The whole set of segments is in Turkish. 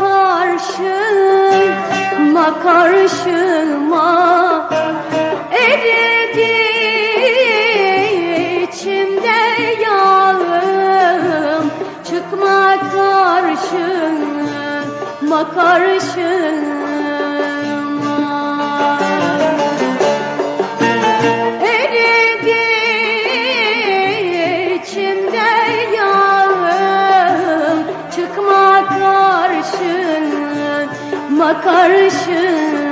karşıma karşıma. Eridi içimde yağım. Çıkma karşıma karşıma. Karşıma karşıma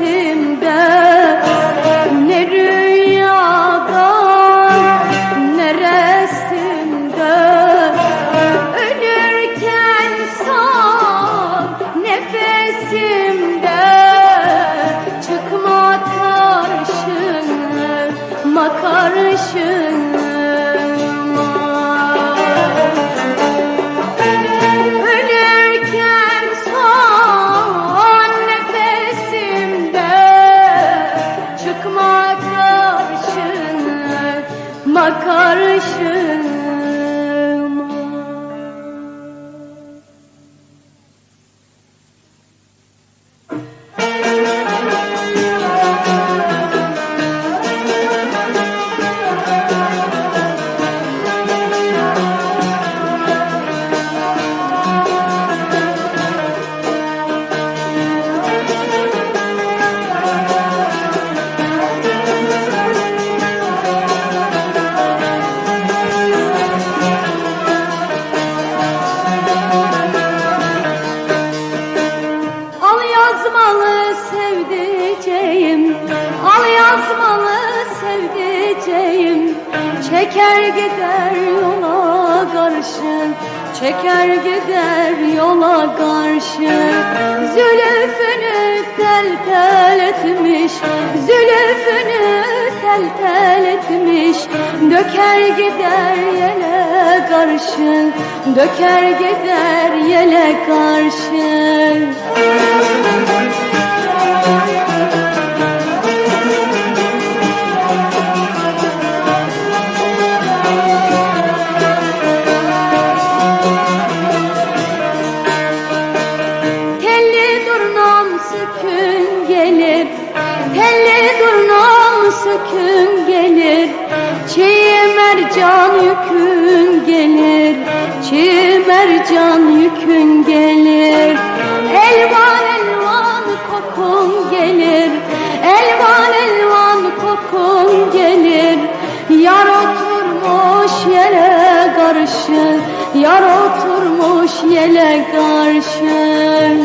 mevsimde ne rüyada ne resimde ölürken son nefesimde çıkma karşıma karşıma Ölürken karşıma yazmalı sevdiceğim. Al yazmalı sevdiceğim. Çeker gider yola karşı Çeker gider yola karşı. Zülüfünü tel tel etmiş Zülüfünü tel tel etmiş. Döker gider yele karşı Döker gider yele karşı sükün gelir. Çiğ mercan yükün gelir. Çiğ mercan yükün gelir. Elvan elvan kokun gelir. Elvan elvan kokun gelir. Yar oturmuş yere karşı Yar oturmuş yele karşı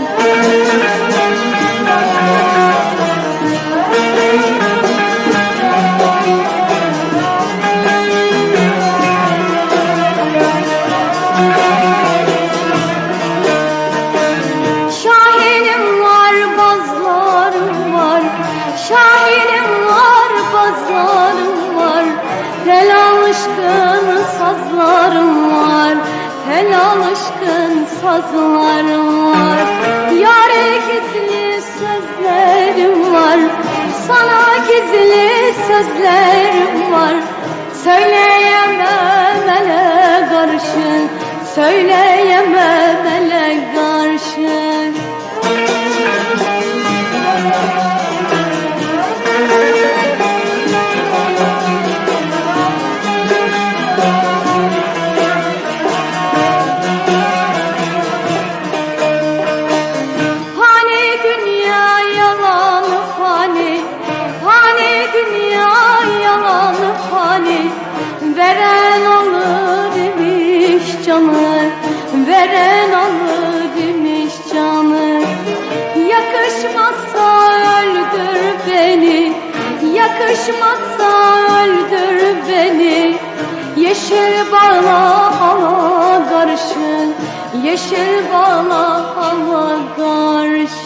Şahinim var, bazlarım var. Şahinim var, bazlarım var. Helal alışkın sazlarım var Hel alışkın sazlarım var Yare gizli sözlerim var Sana gizli sözlerim var Söyle Söyleyemem ele karşı. Fani dünya yalan fani yalan fani Veren canı Veren alır demiş canı. Yakışmazsa öldür beni Yakışmazsa öldür beni. Yeşil bağla hava karşı Yeşil bağla hava karşı